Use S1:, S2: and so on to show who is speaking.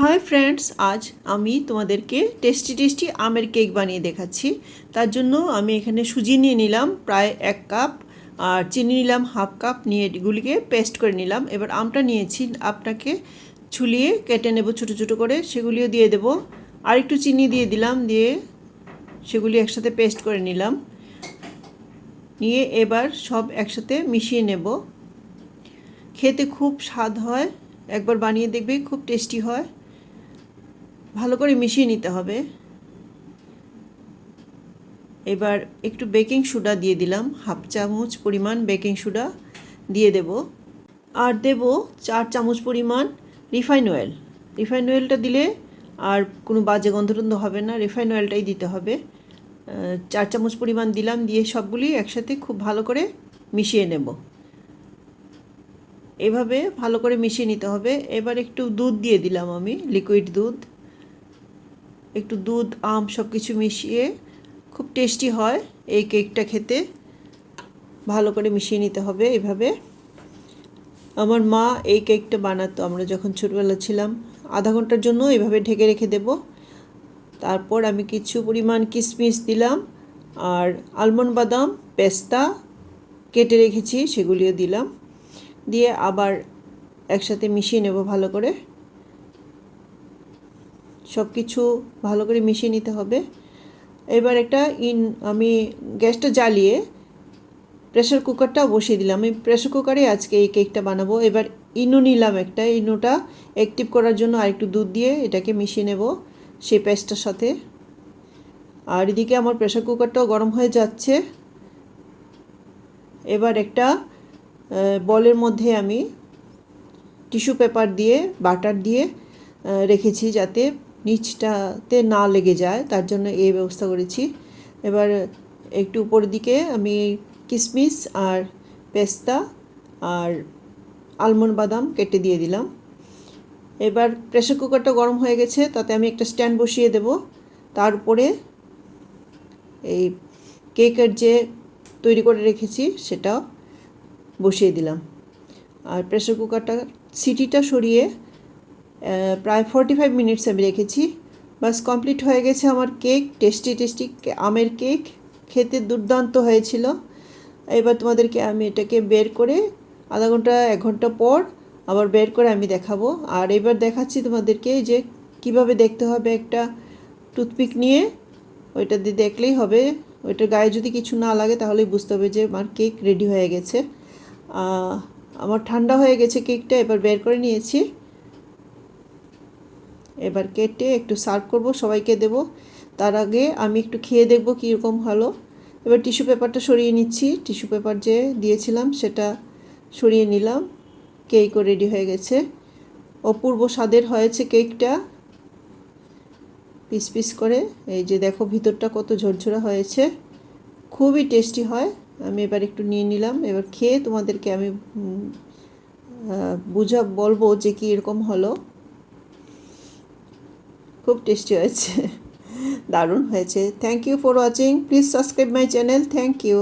S1: Hi friends আজ আমি তোমাদেরকে টেস্টি টেস্টি আমের কেক বানিয়ে দেখাচ্ছি। তার জন্য আমি এখানে সুজি নিয়ে নিলাম, প্রায় এক কাপ আর চিনি নিলাম হাফ কাপ নিয়ে এগুলিকে পেস্ট করে নিলাম। এবার আমটা নিয়েছি আপনাকে ছুলিয়ে কেটে নেব ছোটো ছোটো করে, সেগুলিও দিয়ে দেব। আর একটু চিনি দিয়ে দিলাম, দিয়ে সেগুলি একসাথে পেস্ট করে নিলাম। নিয়ে এবার সব একসাথে মিশিয়ে নেব। খেতে খুব স্বাদ হয়, একবার বানিয়ে দেখবে খুব টেস্টি হয়। ভালো করে মিশিয়ে নিতে হবে। এবার একটু বেকিং সোডা দিয়ে দিলাম। হাফ চামচ পরিমাণ বেকিং সোডা দিয়ে দেব। আর দেব চার চামচ পরিমাণ রিফাইন অয়েল। রিফাইন অয়েলটা দিলে আর কোনো বাজে গন্ধটন্ধ হবে না। রিফাইন অয়েলটাই দিতে হবে। চার চামচ পরিমাণ দিলাম দিয়ে সবগুলি একসাথে খুব ভালো করে মিশিয়ে নেব। এভাবে ভালো করে মিশিয়ে নিতে হবে। এবার একটু দুধ দিয়ে দিলাম আমি লিকুইড দুধ। একটু দুধ, আম সব কিছু মিশিয়ে খুব টেস্টি হয় এই কেকটা খেতে। ভালো করে মিশিয়ে নিতে হবে এভাবে। আমার মা এই কেকটা বানাতো, আমরা যখন ছোটবেলা ছিলাম। আধা ঘণ্টার জন্য এভাবে ঢেকে রেখে দেব। তারপর আমি কিছু পরিমাণ কিশমিশ দিলাম আর আলমন্ড বাদাম, পেস্তা কেটে রেখেছি, সেগুলিও দিলাম। দিয়ে আবার একসাথে মিশিয়ে নেব ভালো করে। সব কিছু ভালো করে মিশিয়ে নিতে হবে। এবার একটা ইন, আমি গ্যাসটা জ্বালিয়ে প্রেশার কুকারটা বসিয়ে দিলাম। আমি প্রেশার কুকারে আজকে এই কেকটা বানাবো। এবার ইনো নিলাম একটা। ইনোটা অ্যাক্টিভ করার জন্য আর একটু দুধ দিয়ে এটাকে মিশিয়ে নেব সেই পেস্টটার সাথে। আর এদিকে আমার প্রেশার কুকারটাও গরম হয়ে যাচ্ছে। এবার একটা বলের মধ্যে আমি টিস্যু পেপার দিয়ে, বাটার দিয়ে রেখেছি যাতে নিচটাতে না লেগে যায়, তার জন্য এই ব্যবস্থা করেছি। এবার একটু উপরের দিকে আমি কিশমিশ আর পেস্তা আর আলমন্ড বাদাম কেটে দিয়ে দিলাম। এবার প্রেশার কুকারটা গরম হয়ে গেছে, তাতে আমি একটা স্ট্যান্ড বসিয়ে দেব। তার উপরে এই কেকের যে তৈরি করে রেখেছি সেটা বসিয়ে দিলাম। আর প্রেশার কুকারটা সিটিটা সরিয়ে প্রায় ফর্টি ফাইভ মিনিটস আমি রেখেছি। বাস কমপ্লিট হয়ে গেছে আমার কেক টেস্টি টেস্টি আমের কেক খেতে দুর্দান্ত হয়েছিল। এবার তোমাদেরকে আমি এটাকে বের করে আধা ঘণ্টা, এক ঘণ্টা পর আবার বের করে আমি দেখাবো। আর এবার দেখাচ্ছি তোমাদেরকে যে কীভাবে দেখতে হবে একটা টুথপিক নিয়ে। ওইটা দিয়ে দেখলেই হবে। ওইটার গায়ে যদি কিছু না লাগে তাহলেই বুঝতে হবে যে আমার কেক রেডি হয়ে গেছে। আমার ঠান্ডা হয়ে গেছে কেকটা এবার বের করে নিয়েছি। এবার কেটে একটু সার্ভ করব, সবাইকে দেব। তার আগে আমি একটু খেয়ে দেখব কীরকম হলো। এবার টিস্যু পেপারটা সরিয়ে নিচ্ছি। টিস্যু পেপার যে দিয়েছিলাম সেটা সরিয়ে নিলাম। কেকও রেডি হয়ে গেছে। অপূর্ব স্বাদের হয়েছে কেকটা। পিস পিস করে। এই যে দেখো ভিতরটা কত ঝরঝরা হয়েছে। খুবই টেস্টি হয়। আমি এবার একটু নিয়ে নিলাম। এবার খেয়ে তোমাদেরকে আমি বুঝা, বলব যে কী এরকম হলো। খুব টেস্টি হয়েছে। দারুণ হয়েছে। Thank you for watching please subscribe my channel thank you